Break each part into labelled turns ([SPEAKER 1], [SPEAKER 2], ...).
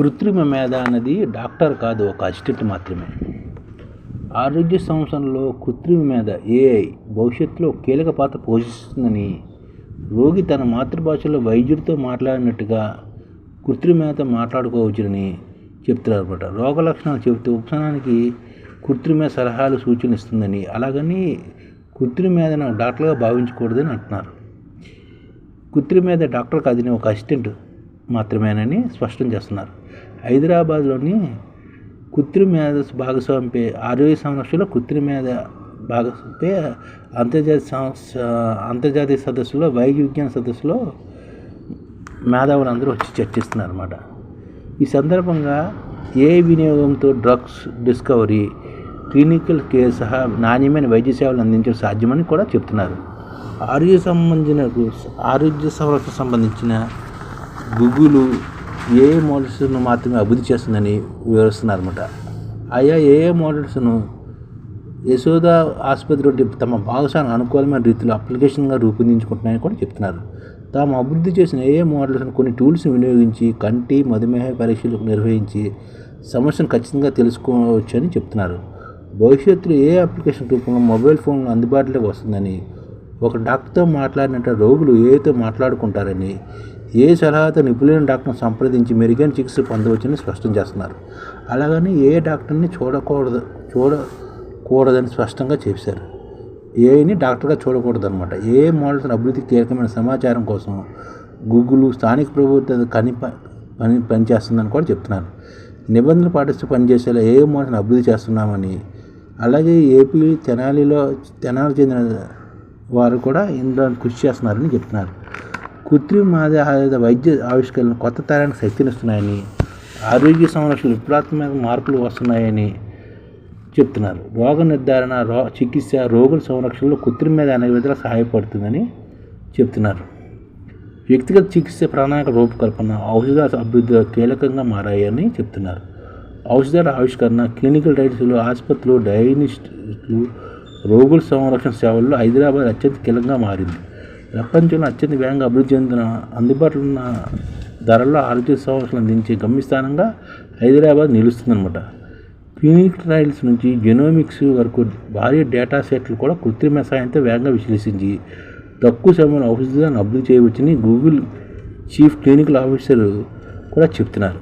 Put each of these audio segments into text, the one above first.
[SPEAKER 1] కృత్రిమ మేధ అనేది డాక్టర్ కాదు ఒక అసిస్టెంట్ మాత్రమే. ఆరోగ్య సంవత్సరంలో కృత్రిమ మేధ ఏఐ భవిష్యత్తులో కీలక పాత్ర పోషిస్తుందని రోగి తన మాతృభాషలో వైద్యుడితో మాట్లాడినట్టుగా కృత్రిమ మేధ మాట్లాడుకోవచ్చునని చెప్తున్నారు అనమాట రోగ లక్షణాలు చెబుతూ ఉపశమనానికి కృత్రిమ సలహాలు సూచనలు ఇస్తుందని అలాగని కృత్రిమ మేధను డాక్టర్గా భావించకూడదని అంటున్నారు. కృత్రిమ మేధ డాక్టర్ కాదని ఒక అసిస్టెంట్ మాత్రమేనని స్పష్టం చేస్తున్నారు. హైదరాబాద్లోని కృత్రిమ మేధ భాగస్వామిపై ఆరోగ్య సంరక్షణలో కృత్రిమ మేధ భాగస్వామిపై అంతర్జాతీయ సంస్థ అంతర్జాతీయ సదస్సులో వైద్య విజ్ఞాన సదస్సులో మేధావులు అందరూ వచ్చి చర్చిస్తున్నారు అనమాట ఈ సందర్భంగా ఏ వినియోగంతో డ్రగ్స్ డిస్కవరీ క్లినికల్ కేర్ సహా నాణ్యమైన వైద్య సేవలు అందించడం సాధ్యమని కూడా చెప్తున్నారు. ఆరోగ్య సంబంధించిన ఆరోగ్య సంరక్షణ సంబంధించిన గూగుల్ ఏఏ మోడల్స్ను మాత్రమే అభివృద్ధి చేస్తుందని వివరిస్తున్నారు అనమాట ఆయా ఏఏ మోడల్స్ను యశోద ఆసుపత్రి వంటి తమ భాగస్వామి అనుకూలమైన రీతిలో అప్లికేషన్గా రూపొందించుకుంటున్నాయని కూడా చెప్తున్నారు. తాము అభివృద్ధి చేసిన ఏ మోడల్స్ను కొన్ని టూల్స్ వినియోగించి కంటి మధుమేహ పరీక్షలు నిర్వహించి సమస్యను ఖచ్చితంగా తెలుసుకోవచ్చని చెప్తున్నారు. భవిష్యత్తులో ఏ అప్లికేషన్ రూపంలో మొబైల్ ఫోన్లు అందుబాటులోకి వస్తుందని ఒక డాక్టర్తో మాట్లాడినట్టు రోగులు ఏతో మాట్లాడుకుంటారని ఏ సలహాతో నిపుణులైన డాక్టర్ని సంప్రదించి మెరుగైన చికిత్స పొందవచ్చని స్పష్టం చేస్తున్నారు. అలాగని ఏ డాక్టర్ని చూడకూడదు చూడకూడదని స్పష్టంగా చేశారు ఏని డాక్టర్గా చూడకూడదు అనమాట ఏ మోడల్స్ అభివృద్ధికి కీలకమైన సమాచారం కోసం గూగుల్ స్థానిక ప్రభుత్వ కని పని పనిచేస్తుందని కూడా చెప్తున్నారు. నిబంధనలు పాటిస్తూ పనిచేసేలా ఏ మోడల్ని అభివృద్ధి చేస్తున్నామని అలాగే ఏపీ తెనాలిలో తెనాలి చెందిన వారు కూడా ఇందులో కృషి చేస్తున్నారని చెప్తున్నారు. కృత్రిమ ఆధారిత వైద్య ఆవిష్కరణలు కొత్త తరానికి శక్తినిస్తున్నాయని ఆరోగ్య సంరక్షణ విప్లవాత్మక మార్పులు వస్తున్నాయని చెప్తున్నారు. రోగ నిర్ధారణ రో చికిత్స రోగుల సంరక్షణలో కృత్రిమ మీద అనేక విధాలు సహాయపడుతుందని చెప్తున్నారు. వ్యక్తిగత చికిత్స ప్రణాళిక రూపకల్పన ఔషధాల అభివృద్ధిలో కీలకంగా మారాయని చెప్తున్నారు. ఔషధాల ఆవిష్కరణ క్లినికల్ రైట్స్లు ఆసుపత్రులు డయాగ్నిస్టులు రోగుల సంరక్షణ సేవల్లో హైదరాబాద్ అత్యంత కీలకంగా మారింది. ప్రపంచంలో అత్యంత వేగంగా అభివృద్ధి చెందిన అందుబాటులో ఉన్న ధరల్లో ఆరోగ్య సంవత్సరాలు అందించే గమ్యస్థానంగా హైదరాబాద్ నిలుస్తుందన్నమాట. క్లినిక్ ట్రయల్స్ నుంచి జెనోమిక్స్ వరకు భారీ డేటా సెట్లు కూడా కృత్రిమ సాయంతో వేగంగా విశ్లేషించి తక్కువ సమయంలో ఔషధాలను అభివృద్ధి చేయవచ్చని గూగుల్ చీఫ్ క్లినికల్ ఆఫీసర్ కూడా చెప్తున్నారు.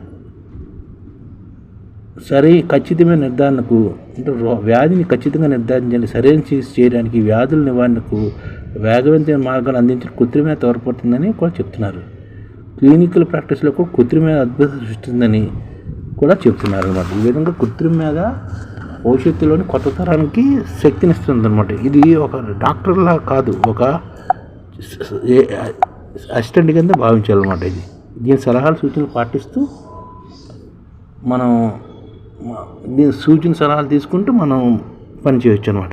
[SPEAKER 1] సరే ఖచ్చితమైన నిర్ధారణకు అంటే వ్యాధిని ఖచ్చితంగా నిర్ధారించండి సరైన చికిత్స చేయడానికి వ్యాధుల నివారణకు వేగవంతమైన మార్గాలు అందించడం కృత్రిమ తోడ్పడుతుందని కూడా చెప్తున్నారు. క్లినికల్ ప్రాక్టీస్లకు కృత్రిమ అద్భుత సృష్టిస్తుందని కూడా చెప్తున్నారు అనమాట ఈ విధంగా కృత్రిమ మీద భవిష్యత్తులోని కొత్త తరానికి శక్తినిస్తుంది అనమాట ఇది ఒక డాక్టర్లా కాదు ఒక అసిస్టెంట్ కింద భావించాలన్నమాట ఇది. దీని సలహాలు సూచనలు పాటిస్తూ మనం దీని సూచన సలహాలు తీసుకుంటూ మనం పనిచేయవచ్చు అనమాట